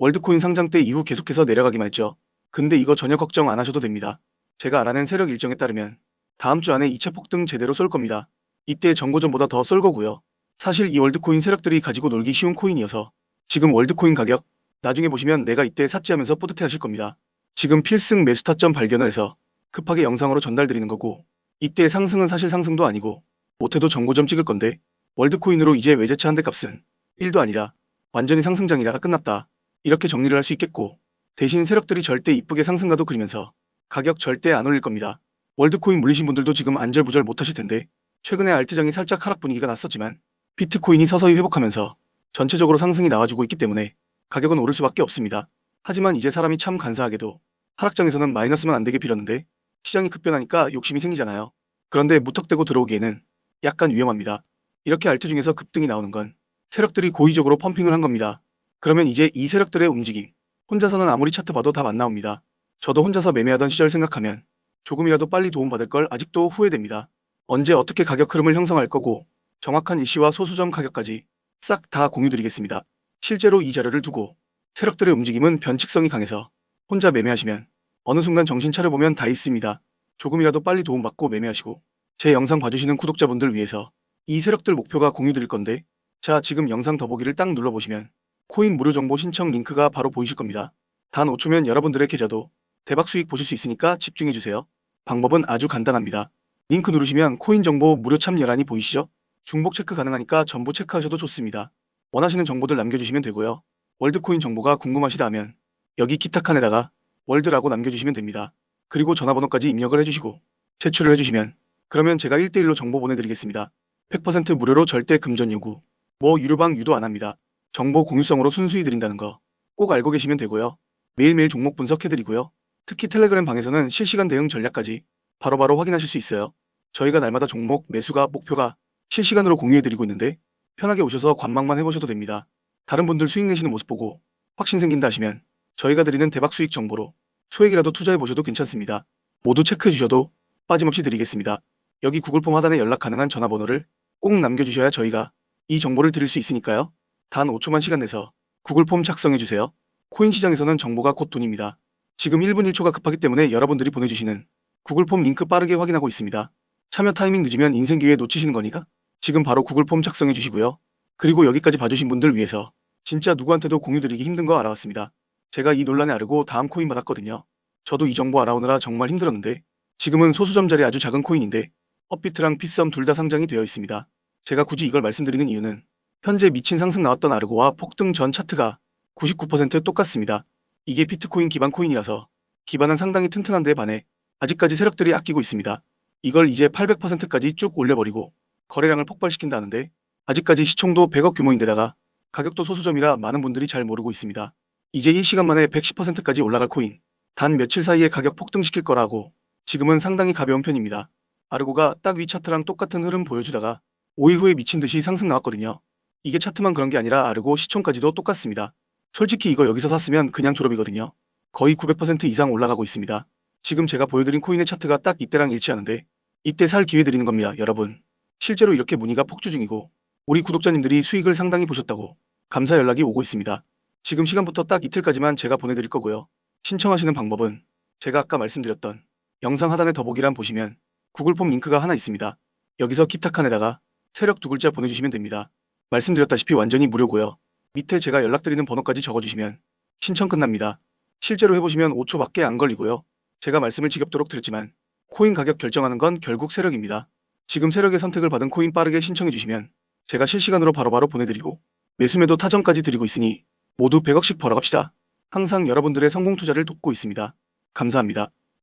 월드코인 상장 때 이후 계속해서 내려가기만 했죠. 근데 이거 전혀 걱정 안 하셔도 됩니다. 제가 알아낸 세력 일정에 따르면 다음 주 안에 2차 폭등 제대로 쏠 겁니다. 이때 정고전보다 더 쏠 거고요. 사실 이 월드코인 세력들이 가지고 놀기 쉬운 코인이어서 지금 월드코인 가격 나중에 보시면 내가 이때 샀지 하면서 뿌듯해 하실 겁니다. 지금 필승 매수 타점 발견을 해서 급하게 영상으로 전달드리는 거고 이때 상승은 사실 상승도 아니고 못해도 정고점 찍을 건데 월드코인으로 이제 외제차 한 대 값은 1도 아니라 완전히 상승장이다가 끝났다. 이렇게 정리를 할 수 있겠고 대신 세력들이 절대 이쁘게 상승가도 그리면서 가격 절대 안 올릴 겁니다. 월드코인 물리신 분들도 지금 안절부절 못하실 텐데 최근에 알트장이 살짝 하락 분위기가 났었지만 비트코인이 서서히 회복하면서 전체적으로 상승이 나와주고 있기 때문에 가격은 오를 수밖에 없습니다. 하지만 이제 사람이 참 간사하게도 하락장에서는 마이너스만 안 되게 빌었는데 시장이 급변하니까 욕심이 생기잖아요. 그런데 무턱대고 들어오기에는 약간 위험합니다. 이렇게 알트 중에서 급등이 나오는 건 세력들이 고의적으로 펌핑을 한 겁니다. 그러면 이제 이 세력들의 움직임 혼자서는 아무리 차트 봐도 답안 나옵니다. 저도 혼자서 매매하던 시절 생각하면 조금이라도 빨리 도움받을 걸 아직도 후회됩니다. 언제 어떻게 가격 흐름을 형성할 거고 정확한 일시와 소수점 가격까지 싹 다 공유드리겠습니다. 실제로 이 자료를 두고 세력들의 움직임은 변칙성이 강해서 혼자 매매하시면 어느 순간 정신 차려보면 다 있습니다. 조금이라도 빨리 도움받고 매매하시고 제 영상 봐주시는 구독자분들 위해서 이 세력들 목표가 공유드릴 건데 자 지금 영상 더보기를 딱 눌러보시면 코인 무료 정보 신청 링크가 바로 보이실 겁니다. 단 5초면 여러분들의 계좌도 대박 수익 보실 수 있으니까 집중해주세요. 방법은 아주 간단합니다. 링크 누르시면 코인 정보 무료 참여란이 보이시죠? 중복 체크 가능하니까 전부 체크하셔도 좋습니다. 원하시는 정보들 남겨주시면 되고요. 월드코인 정보가 궁금하시다면 여기 기타 칸에다가 월드라고 남겨주시면 됩니다. 그리고 전화번호까지 입력을 해주시고 제출을 해주시면 그러면 제가 1대1로 정보 보내드리겠습니다. 100% 무료로 절대 금전 요구, 뭐 유료방 유도 안 합니다. 정보 공유성으로 순수히 드린다는 거 꼭 알고 계시면 되고요. 매일매일 종목 분석해드리고요. 특히 텔레그램 방에서는 실시간 대응 전략까지 바로바로 확인하실 수 있어요. 저희가 날마다 종목, 매수가, 목표가 실시간으로 공유해드리고 있는데 편하게 오셔서 관망만 해보셔도 됩니다. 다른 분들 수익 내시는 모습 보고 확신 생긴다 하시면 저희가 드리는 대박 수익 정보로 소액이라도 투자해보셔도 괜찮습니다. 모두 체크해주셔도 빠짐없이 드리겠습니다. 여기 구글 폼 하단에 연락 가능한 전화번호를 꼭 남겨주셔야 저희가 이 정보를 드릴 수 있으니까요. 단 5초만 시간 내서 구글 폼 작성해주세요. 코인 시장에서는 정보가 곧 돈입니다. 지금 1분 1초가 급하기 때문에 여러분들이 보내주시는 구글 폼 링크 빠르게 확인하고 있습니다. 참여 타이밍 늦으면 인생 기회 놓치시는 거니까 지금 바로 구글 폼 작성해 주시고요. 그리고 여기까지 봐주신 분들 위해서 진짜 누구한테도 공유드리기 힘든 거 알아왔습니다. 제가 이 논란에 아르고 다음 코인 받았거든요. 저도 이 정보 알아오느라 정말 힘들었는데 지금은 소수점짜리 아주 작은 코인인데 업비트랑 피썸 둘 다 상장이 되어 있습니다. 제가 굳이 이걸 말씀드리는 이유는 현재 미친 상승 나왔던 아르고와 폭등 전 차트가 99% 똑같습니다. 이게 비트코인 기반 코인이라서 기반은 상당히 튼튼한 데 반해 아직까지 세력들이 아끼고 있습니다. 이걸 이제 800%까지 쭉 올려버리고 거래량을 폭발시킨다는데 아직까지 시총도 100억 규모인데다가 가격도 소수점이라 많은 분들이 잘 모르고 있습니다. 이제 1시간 만에 110%까지 올라갈 코인 단 며칠 사이에 가격 폭등시킬 거라고 지금은 상당히 가벼운 편입니다. 아르고가 딱 위 차트랑 똑같은 흐름 보여주다가 5일 후에 미친 듯이 상승 나왔거든요. 이게 차트만 그런 게 아니라 아르고 시총까지도 똑같습니다. 솔직히 이거 여기서 샀으면 그냥 졸업이거든요. 거의 900% 이상 올라가고 있습니다. 지금 제가 보여드린 코인의 차트가 딱 이때랑 일치하는데 이때 살 기회 드리는 겁니다, 여러분. 실제로 이렇게 문의가 폭주 중이고 우리 구독자님들이 수익을 상당히 보셨다고 감사 연락이 오고 있습니다. 지금 시간부터 딱 이틀까지만 제가 보내드릴 거고요. 신청하시는 방법은 제가 아까 말씀드렸던 영상 하단에 더보기란 보시면 구글 폼 링크가 하나 있습니다. 여기서 기타 칸에다가 세력 두 글자 보내주시면 됩니다. 말씀드렸다시피 완전히 무료고요. 밑에 제가 연락드리는 번호까지 적어주시면 신청 끝납니다. 실제로 해보시면 5초밖에 안 걸리고요. 제가 말씀을 지겹도록 드렸지만 코인 가격 결정하는 건 결국 세력입니다. 지금 세력의 선택을 받은 코인 빠르게 신청해 주시면 제가 실시간으로 바로바로 보내드리고 매수매도 타점까지 드리고 있으니 모두 100억씩 벌어갑시다. 항상 여러분들의 성공 투자를 돕고 있습니다. 감사합니다.